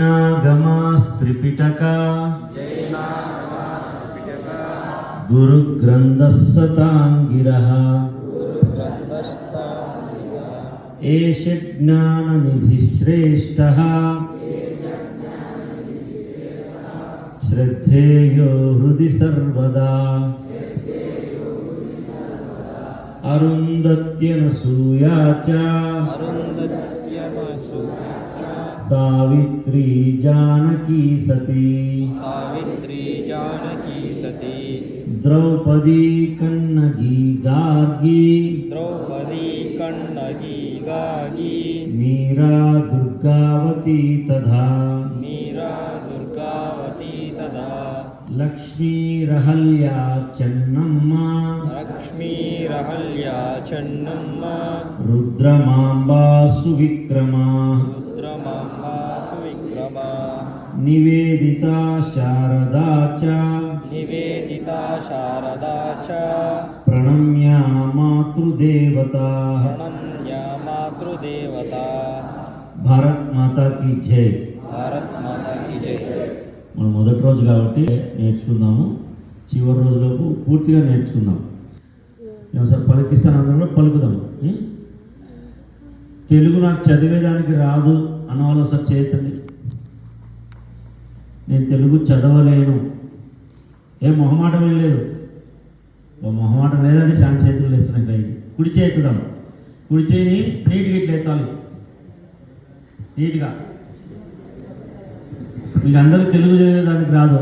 नागमास्त्रिपिटक गुरुग्रन्थस्सताङ्गिरः एष ज्ञाननिधिश्रेष्ठः श्रद्धेयो हृदि सर्वदा अरुन्धत्यनसूया च सावित्री जानकी सती। सावित्री जानकी सती। द्रौपदी कन्नगी गार्गी द्रौपदी कण्णगी गागी। मीरा दुर्गावती तथा। मीरा दुर्गावती तदा लक्ष्मीरहल्या चन्नम्मा। लक्ष्मीरहल्या चन्नम्म। रुद्रमाम्बा सुविक्रमा निवेदिता शारदा च निवेदिता शारदा च प्रणम्या मातृदेवताः प्रणम्या मातृदेवता భారత్ మాతాకి జై भारत माता की जय మనం మొదటి రోజు కాబట్టి నేర్చుకుందాము చివరి రోజులోపు పూర్తిగా నేర్చుకుందాం నేను సార్ పలికిస్తాను అందరం కూడా పలుకుదాం ఉం? తెలుగు నాకు చదివేదానికి రాదు అన్న వాళ్ళు ఒకసారి చేయతండి నేను తెలుగు చదవలేను. ఏ మొహమాటం ఏం లేదు. ఓ మొహమాటం లేదంటే చాలా చేతులు వేస్తున్నాయి కై. కుడి చేతుదాం కుడి చేయి నీట్గా ఇట్లా ఎత్తాలి. నీట్గా. మీకు అందరూ తెలుగు చదివేదానికి రాదు.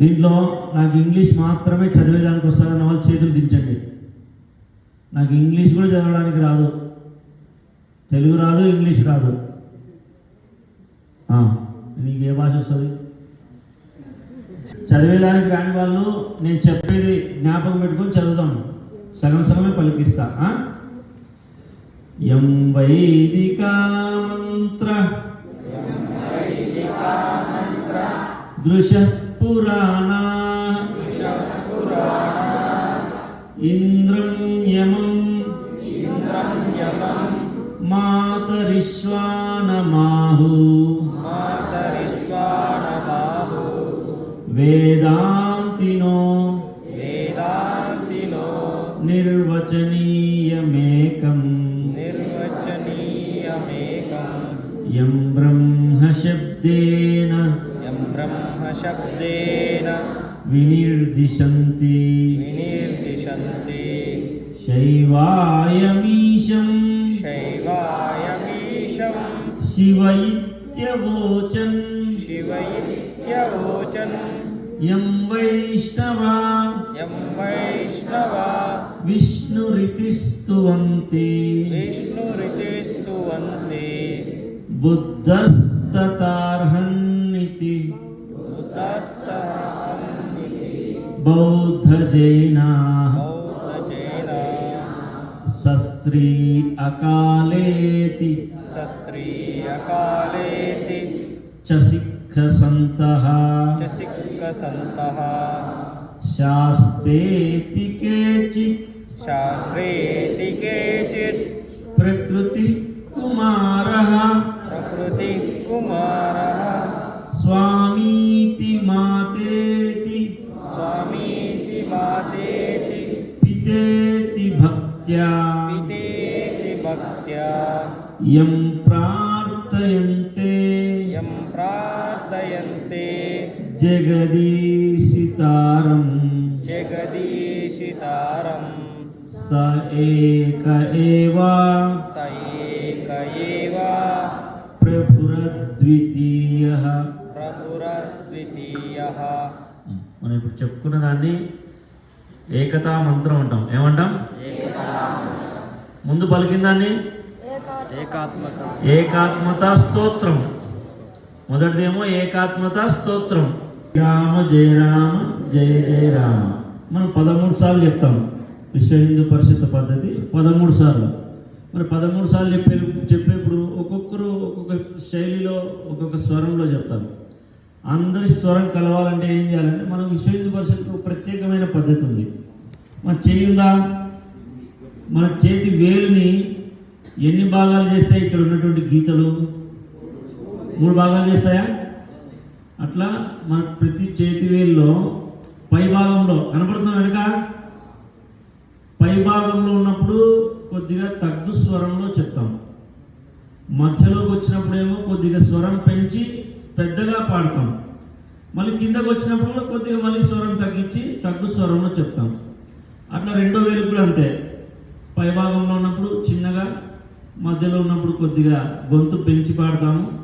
దీంట్లో నాకు ఇంగ్లీష్ మాత్రమే చదివేదానికి వస్తుందని వాళ్ళు చేతులు దించండి. నాకు ఇంగ్లీష్ కూడా చదవడానికి రాదు. తెలుగు రాదు ఇంగ్లీష్ రాదు. నీకు ఏ భాష వస్తుంది? చదివేదానికి రాని వాళ్ళు నేను చెప్పేది జ్ఞాపకం పెట్టుకొని చదువుతాను సగం సగమే పలికిస్తా ఎం వైదికా మంత్ర. దృశ పురాణా. ఇంద్రం యమం. మాతరిశ్వానమాహూ वेदान्तिनो वेदान्तिनो निर्वचनीयमेकम् निर्वचनीयमेकम् यं ब्रह्मशब्देन यं ब्रह्मशब्देन विनिर्दिशन्ति। विनिर्दिशन्ति। शैवायमीशं शैवायमीशं शिवैत्यवोचन्। शिव इत्यवोचन् यं वैष्णवा यं वैष्णवा विष्णुरितिस्तुवन्ति विष्णुरितिस्तुवन्ति बुद्धस्ततार्हन्निति बौद्धजैनाः शस्त्री अकालेति शस्त्री अकालेति च सिक्खसन्तः च सिक्ख सन्तः। शास्त्रेति केचित् शास्त्रेति केचित् प्रकृतिकुमारः प्रकृतिकुमारः स्वामीति मातेति स्वामीति मातेति पितेति भक्त्या। पितेति भक्त्या। यं प्रा జగదీశితారం जगदीशितारम् స ఏక ఏవా स एक एव ప్రభురద్వితీయ प्रभुरद्वितीयः మనం ఇప్పుడు చెప్పుకున్న దాన్ని ఏకతా మంత్రం అంటాం ఏమంటాం ముందు పలికిన దాన్ని एकात्मकम् ఏకాత్మత స్తోత్రం మొదటిదేమో ఏకాత్మత స్తోత్రం రామ జయ రామ జయ జయ రామ. మనం పదమూడు సార్లు చెప్తాం. విశ్వ హిందూ పరిషత్ పద్ధతి పదమూడు సార్లు. మరి పదమూడు సార్లు చెప్పే చెప్పేప్పుడు ఒక్కొక్కరు ఒక్కొక్క శైలిలో ఒక్కొక్క స్వరంలో చెప్తారు. అందరి స్వరం కలవాలంటే ఏం చేయాలంటే మనం విశ్వ హిందూ పరిషత్కు ప్రత్యేకమైన పద్ధతి ఉంది. మన చెయ్యి ఉందా? మన చేతి వేలుని ఎన్ని భాగాలు చేస్తాయి? ఇక్కడ ఉన్నటువంటి గీతలు. మూడు భాగాలు చేస్తాయా? అట్లా మన ప్రతి చేతి వేల్లో పై భాగంలో కనపడుతున్న వెనుక? పై భాగంలో ఉన్నప్పుడు కొద్దిగా తగ్గు స్వరంలో చెప్తాం. మధ్యలోకి వచ్చినప్పుడేమో కొద్దిగా స్వరం పెంచి పెద్దగా పాడతాం. మళ్ళీ కిందకు వచ్చినప్పుడు కూడా కొద్దిగా మళ్ళీ స్వరం తగ్గించి తగ్గు స్వరంలో చెప్తాం. అట్లా రెండో వేలుకు కూడా అంతే. పై భాగంలో ఉన్నప్పుడు చిన్నగా మధ్యలో ఉన్నప్పుడు కొద్దిగా గొంతు పెంచి పాడతాము.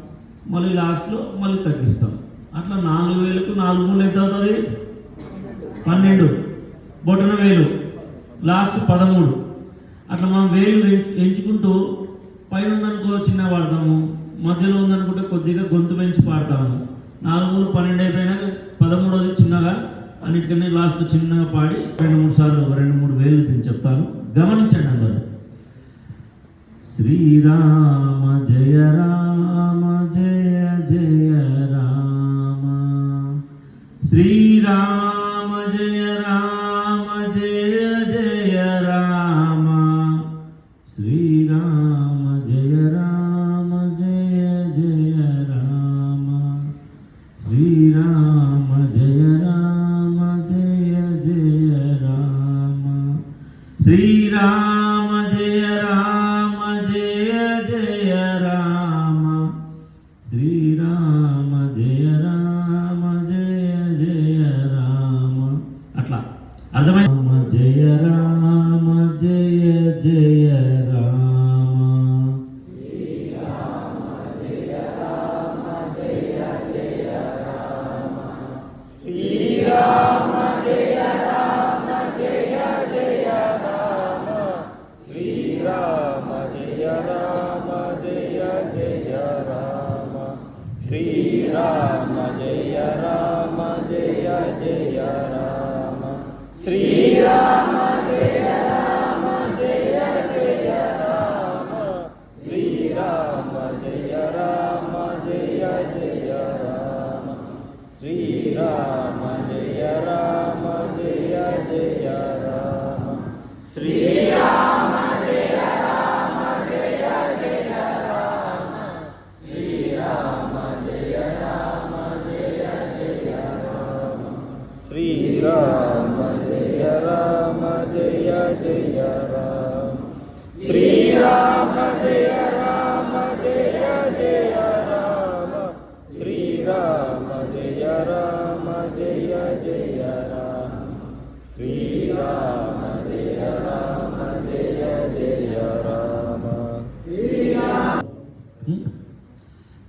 మళ్ళీ లాస్ట్లో మళ్ళీ తగ్గిస్తాం. అట్లా నాలుగు వేలకు నాలుగు మూడు ఎంత అవుతుంది? పన్నెండు. బొటన వేలు. లాస్ట్ పదమూడు. అట్లా మనం వేలు ఎంచు ఎంచుకుంటూ పైన ఉందనుకో చిన్న పాడతాము మధ్యలో ఉందనుకుంటే కొద్దిగా గొంతు పెంచి పాడతాము. నాలుగు పన్నెండు అయిపోయినాక పదమూడోది చిన్నగా అన్నిటికన్నా లాస్ట్ చిన్నగా పాడి రెండు మూడు సార్లు రెండు మూడు వేలు నేను చెప్తాను. గమనించండి అందరూ. శ్రీరామ జయ రామ జయ జయ శ్రీరామ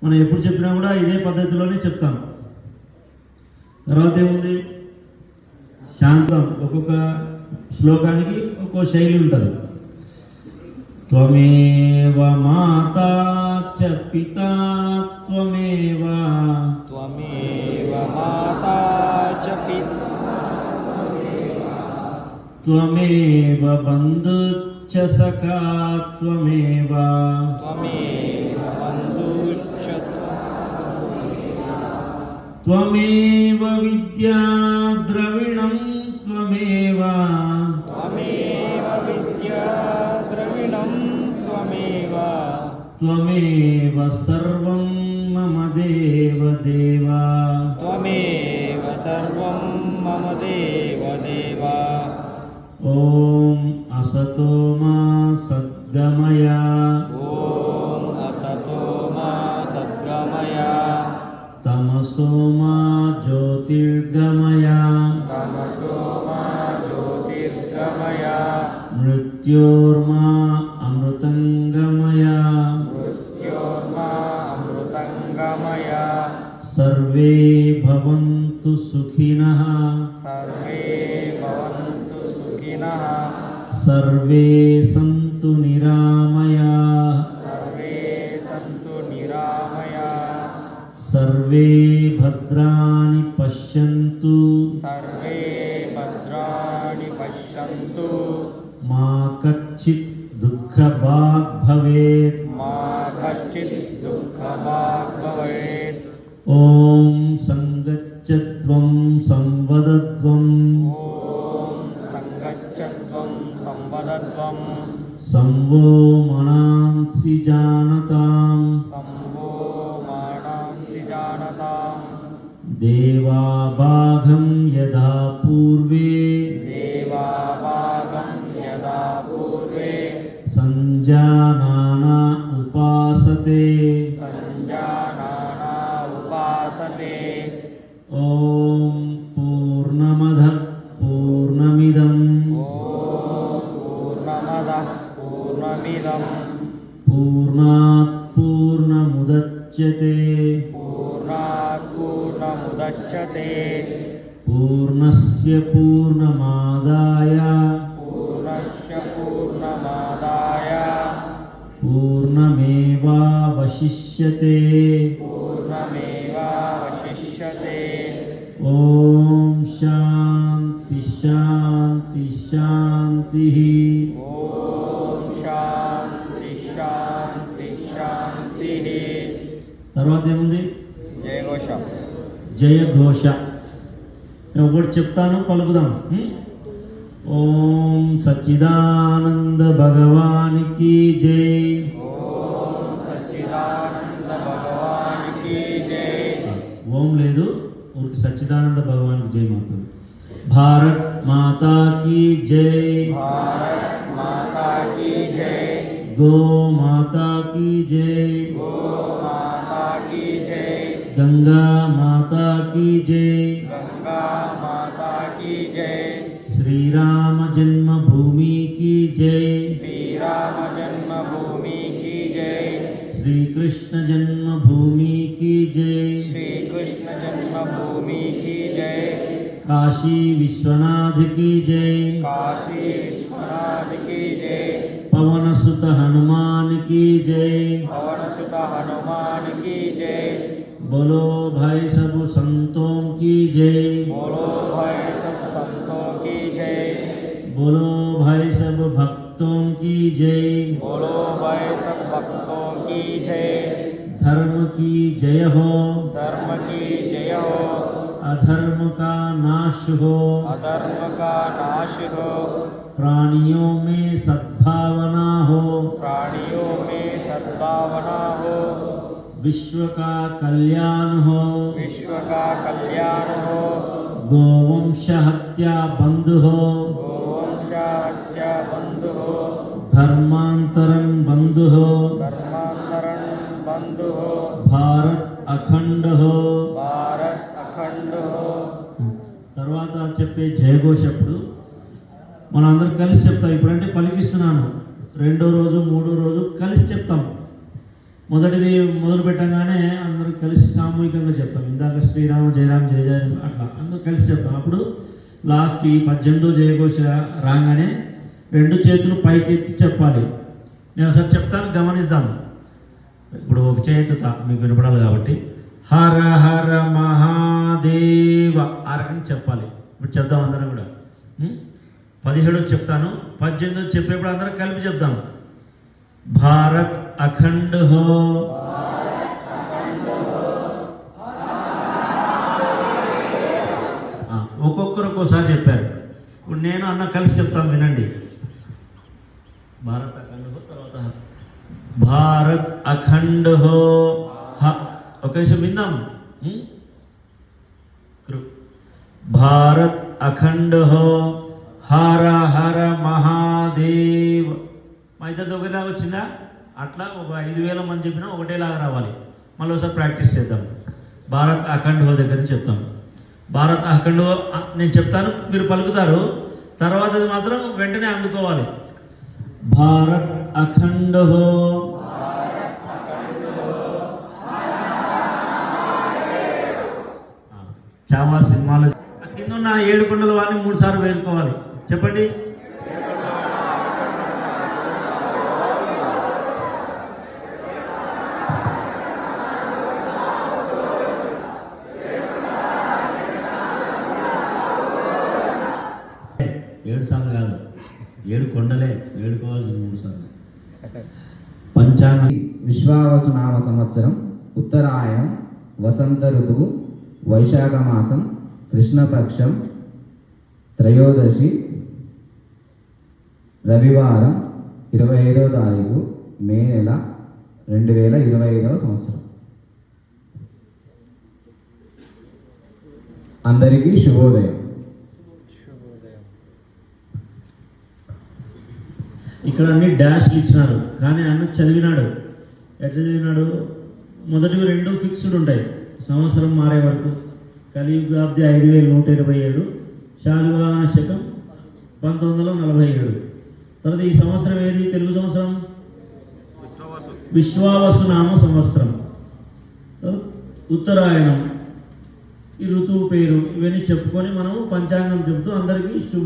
మనం ఎప్పుడు చెప్పినా కూడా ఇదే పద్ధతిలోనే చెప్తాం. తర్వాత ఏముంది? శాంతం ఒక్కొక్క శ్లోకానికి ఒక్కొక్క శైలి ఉంటుంది. త్వమేవ మాత పిత త్వమేవ త్వమేవ మాత त्वमेव बन्धुश्च सखा त्वमेव। त्वमेव विद्या द्रविणं त्वमेव। त्वमेव विद्या द्रविणम् त्वमेव त्वमेव सर्वं मम देव देव त्वमेव सर्वं मम देव देवा ॐ असतो मा सद्गमय। ॐ असतो मा सद्गमय तमसो मा ज्योतिर्गमय। तमसो मा ज्योतिर्गमय मृत्योर्मा अमृतङ्गमय मृत्योर्मा अमृतङ्गमय। सर्वे भवन्तु सुखिनः। सर्वे सुखिनः सर्वे सन्तु निरामयाः सर्वे सन्तु निरामया सर्वे भद्राणि पश्यन्तु सर्वे भद्राणि पश्यन्तु मा कच्चित् दुःखभाग् भवेत् मा कश्चित् दुःखभाग् भवेत् ॐ संवदध्वं संवो मनांसि जानताम्। सम्भो माणांसि देवाभागं यदा पूर्वे। देवाभागं यदा पूर्वे। सञ्जानाना उपासते। सञ्जानाना उपासते। ॐ पूर्णमिदं पूर्णात् पूर्णमुदच्यते पूर्णात् पूर्णमुदच्छते पूर्णस्य पूर्णमादाय पूर्णस्य पूर्णमादाय पूर्णमेवावशिष्यते पूर्णमेवावशिष्यते ॐ शान्ति शान्ति शान्तिः తర్వాత ఏముంది? జయఘోషం. జయ ఘోష నేను ఒకటి చెప్తాను పలుకుదాం? ఓం సచ్చిదానంద భగవానికి జై ఓం సచ్చిదానంద భగవానికి జై. ఓం లేదు ఊరికి సచ్చిదానంద భగవానికి జై మాత్రం. భారత్ మాతా కీ జై. భారత్ మాతా కీ జై. గో మాతా కీ జై గో మాతా కీ జై గంగా మాతా కీ జై గంగా మాతా కీ జై శ్రీరామ జన్మభూమి కీ జై శ్రీరామ జన్మభూమి కీ జై శ్రీకృష్ణ జన్మభూమి కీ జై శ్రీకృష్ణ జన్మభూమి కీ జై కాశీ విశ్వనాథ్ కీ జై కాశీ విశ్వనాథ్ కీ జై पवन सुत हनुमान की जय। पवन सुत हनुमान की जय। बोलो भाई सब संतों की जय। बोलो भाई सब संतों की जय। बोलो भाई सब भक्तों की जय। बोलो भाई सब भक्तों की जय। धर्म की जय हो। धर्म की जय हो। अधर्म का नाश हो। अधर्म का नाश हो। प्राणियों में सत्य सद्भावना हो प्राणियों में सद्भावना हो विश्व का कल्याण हो विश्व का कल्याण हो गोवंश हत्या बंद हो गोवंश हत्या बंद हो धर्मांतरण बंद हो धर्मांतरण बंद हो भारत अखंड हो भारत अखंड हो తర్వాత చెప్పే జయఘోష అప్పుడు మనం అందరం కలిసి చెప్తాం. ఇప్పుడంటే పలికిస్తున్నాను. రెండో రోజు మూడో రోజు కలిసి చెప్తాం. మొదటిది మొదలు పెట్టగానే అందరూ కలిసి సామూహికంగా చెప్తాం. ఇందాక శ్రీరామ జయరామ జయ జయ అట్లా అందరూ కలిసి చెప్తాం. అప్పుడు లాస్ట్ ఈ పద్దెనిమిదో జయఘోష రాగానే రెండు చేతులు పైకెత్తి చెప్పాలి. నేను ఒకసారి చెప్తాను గమనిద్దాం. ఇప్పుడు ఒక చేతి మీకు వినపడాలి కాబట్టి. హర హర మహాదేవ అరగని చెప్పాలి. ఇప్పుడు చెప్దాం అందరం కూడా. పదిహేడు చెప్తాను పద్దెనిమిది చెప్పేప్పుడు అందరం కలిపి చెప్దాం. భారత్ అఖండ్ హో. ఒక్కొక్కరు ఒక్కోసారి చెప్పారు. ఇప్పుడు నేను అన్న కలిసి చెప్తాను వినండి. భారత్ అఖండ్ హో తర్వాత భారత్ అఖండ్ హో. హ. ఒక నిమిషం విందాం. భారత్ అఖండ్ హో. హర హర మహాదేవ్. మా ఇద్దరిది ఒకేలాగా వచ్చిందా? అట్లా ఒక ఐదు వేల మంది చెప్పినా ఒకటేలాగా రావాలి. మళ్ళీ ఒకసారి ప్రాక్టీస్ చేద్దాం. భారత్ అఖండవ దగ్గర నుంచి చెప్తాం. భారత్ అఖండవ నేను చెప్తాను మీరు పలుకుతారు. తర్వాత మాత్రం వెంటనే అందుకోవాలి. భారత్ అఖండహో చాలా సినిమాలు. చావా కింద ఉన్న ఏడు కొండల వారిని మూడు సార్లు వేరుకోవాలి. చెప్పండి. ఏడు సార్లు కాదు. ఏడు కొండలే ఏడుకోవాల్సిన మూడు సార్లు. పంచాంగ విశ్వావసు నామ సంవత్సరం ఉత్తరాయణం వసంత ఋతువు వైశాఖ మాసం కృష్ణపక్షం త్రయోదశి రవివారం ఇరవై ఐదవ తారీఖు మే నెల రెండు వేల ఇరవై ఐదవ సంవత్సరం. అందరికీ శుభోదయం. ఇక్కడ అన్ని డాష్లు ఇచ్చినాడు కానీ అన్న చదివినాడు. ఎట్లా చదివినాడు? మొదటివి రెండు ఫిక్స్డ్ ఉంటాయి సంవత్సరం మారే వరకు. కలియుగాబ్ది ఐదు వేల నూట ఇరవై ఏడు శాలివాహన శకం పంతొమ్మిది వందల నలభై ఏడు. తర్వాత ఈ సంవత్సరం ఏది? తెలుగు సంవత్సరం? విశ్వావసు నామ సంవత్సరం. ఉత్తరాయణం. ఈ ఋతువు పేరు ఇవన్నీ చెప్పుకొని మనం పంచాంగం చెబుతూ అందరికీ శుభ